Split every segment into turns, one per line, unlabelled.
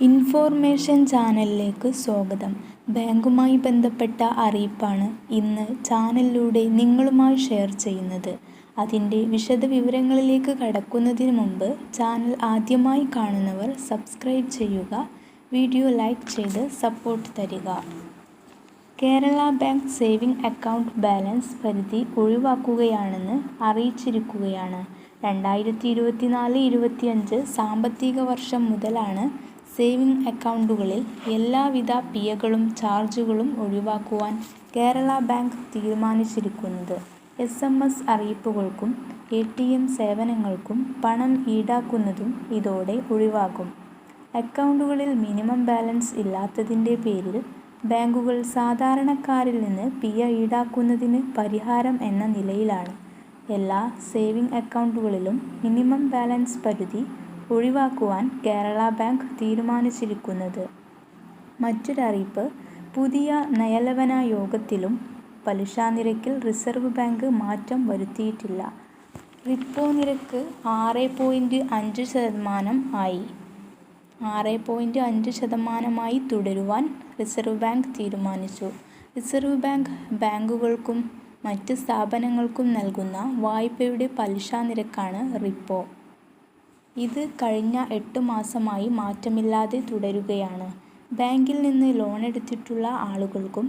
Information ചാനലിലേക്ക് സ്വാഗതം. ബാങ്കുമായി ബന്ധപ്പെട്ട അറിയിപ്പാണ് ഇന്ന് ചാനലിലൂടെ നിങ്ങളുമായി ഷെയർ ചെയ്യുന്നത്. അതിന്റെ വിശദവിവരങ്ങളിലേക്ക് കടക്കുന്നതിന് മുമ്പ് ചാനൽ ആദ്യമായി കാണുന്നവർ സബ്സ്ക്രൈബ് ചെയ്യുക വീഡിയോ ലൈക്ക് ചെയ്ത് സപ്പോർട്ട് തരിക. Kerala bank saving account balance പരിധി ഒഴിവാക്കുകയാണെന്ന് അറിയിച്ചിരിക്കുകയാണ്. രണ്ടായിരത്തി ഇരുപത്തിനാല് ഇരുപത്തിയഞ്ച് സാമ്പത്തിക വർഷം മുതലാണ് സേവിംഗ് അക്കൗണ്ടുകളിൽ എല്ലാവിധ പിഴകളും ചാർജുകളും ഒഴിവാക്കുവാൻ കേരള ബാങ്ക് തീരുമാനിച്ചിരിക്കുന്നത്. എസ് എം എസ് അറിയിപ്പുകൾക്കും എ ടി എം സേവനങ്ങൾക്കും പണം ഈടാക്കുന്നതും ഇതോടെ ഒഴിവാകും. അക്കൗണ്ടുകളിൽ മിനിമം ബാലൻസ് ഇല്ലാത്തതിന്റെ പേരിൽ ബാങ്കുകൾ സാധാരണക്കാരിൽ നിന്ന് പിഴ ഈടാക്കുന്നതിന് പരിഹാരം എന്ന നിലയിലാണ്. എല്ലാ സേവിംഗ് അക്കൗണ്ടുകളിലും മിനിമം ബാലൻസ് പരിധി ഒഴിവാക്കുവാൻ കേരള ബാങ്ക് തീരുമാനിച്ചിരിക്കുന്നത്. മറ്റൊരറിയിപ്പ് പുതിയ നയലവന യോഗത്തിലും പലിശനിരക്കിൽ റിസർവ് ബാങ്ക് മാറ്റം വരുത്തിയിട്ടില്ല. റിപ്പോ നിരക്ക് ആറ് പോയിന്റ് അഞ്ച് ശതമാനം ആയി. ആറ് പോയിന്റ് അഞ്ച് ശതമാനമായി തുടരുവാൻ റിസർവ് ബാങ്ക് തീരുമാനിച്ചു. റിസർവ് ബാങ്ക് ബാങ്കുകൾക്കും മറ്റ് സ്ഥാപനങ്ങൾക്കും നൽകുന്ന വായ്പയുടെ പലിശ നിരക്കാണ് റിപ്പോ. ഇത് കഴിഞ്ഞ എട്ട് മാസമായി മാറ്റമില്ലാതെ തുടരുകയാണ്. ബാങ്കിൽ നിന്ന് ലോൺ ലോണെടുത്തിട്ടുള്ള ആളുകൾക്കും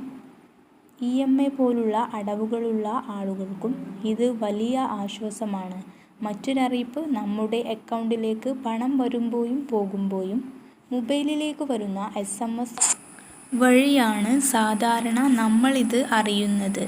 ഇ എം ഐ പോലുള്ള അടവുകളുള്ള ആളുകൾക്കും ഇത് വലിയ ആശ്വാസമാണ്. മറ്റൊരറിയിപ്പ് നമ്മുടെ അക്കൗണ്ടിലേക്ക് പണം വരുമ്പോഴും പോകുമ്പോഴും മൊബൈലിലേക്ക് വരുന്ന എസ് എം എസ് വഴിയാണ് സാധാരണ നമ്മളിത് അറിയുന്നത്.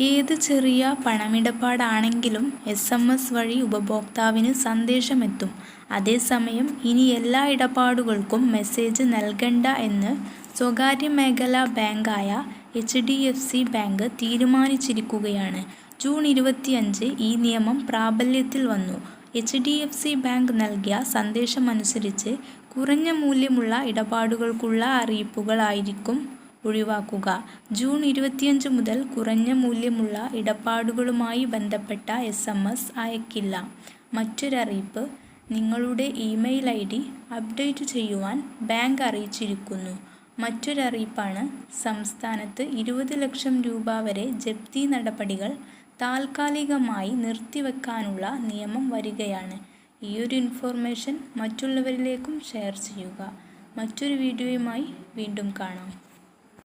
ഏത് ചെറിയ പണമിടപാടാണെങ്കിലും എസ് എം എസ് വഴി ഉപഭോക്താവിന് സന്ദേശമെത്തും. അതേസമയം ഇനി എല്ലാ ഇടപാടുകൾക്കും മെസ്സേജ് നൽകണ്ട എന്ന് സ്വകാര്യ മേഖലാ ബാങ്കായ H D F C bank തീരുമാനിച്ചിരിക്കുകയാണ്. ജൂൺ ഇരുപത്തിയഞ്ച് ഈ നിയമം പ്രാബല്യത്തിൽ വന്നു. H D F C bank നൽകിയ സന്ദേശമനുസരിച്ച് കുറഞ്ഞ മൂല്യമുള്ള ഇടപാടുകൾക്കുള്ള അറിയിപ്പുകളായിരിക്കും ഒഴിവാക്കുക. ജൂൺ ഇരുപത്തിയഞ്ച് മുതൽ കുറഞ്ഞ മൂല്യമുള്ള ഇടപാടുകളുമായി ബന്ധപ്പെട്ട എസ് എം എസ് അയക്കില്ല. മറ്റൊരറിയിപ്പ് നിങ്ങളുടെ ഇമെയിൽ ഐ ഡി അപ്ഡേറ്റ് ചെയ്യുവാൻ ബാങ്ക് അറിയിച്ചിരിക്കുന്നു. മറ്റൊരറിയിപ്പാണ് സംസ്ഥാനത്ത് ഇരുപത് ലക്ഷം രൂപ വരെ ജപ്തി നടപടികൾ താൽക്കാലികമായി നിർത്തിവെക്കാനുള്ള നിയമം വരികയാണ്. ഈയൊരു ഇൻഫോർമേഷൻ മറ്റുള്ളവരിലേക്കും ഷെയർ ചെയ്യുക. മറ്റൊരു വീഡിയോയുമായി വീണ്ടും കാണാം.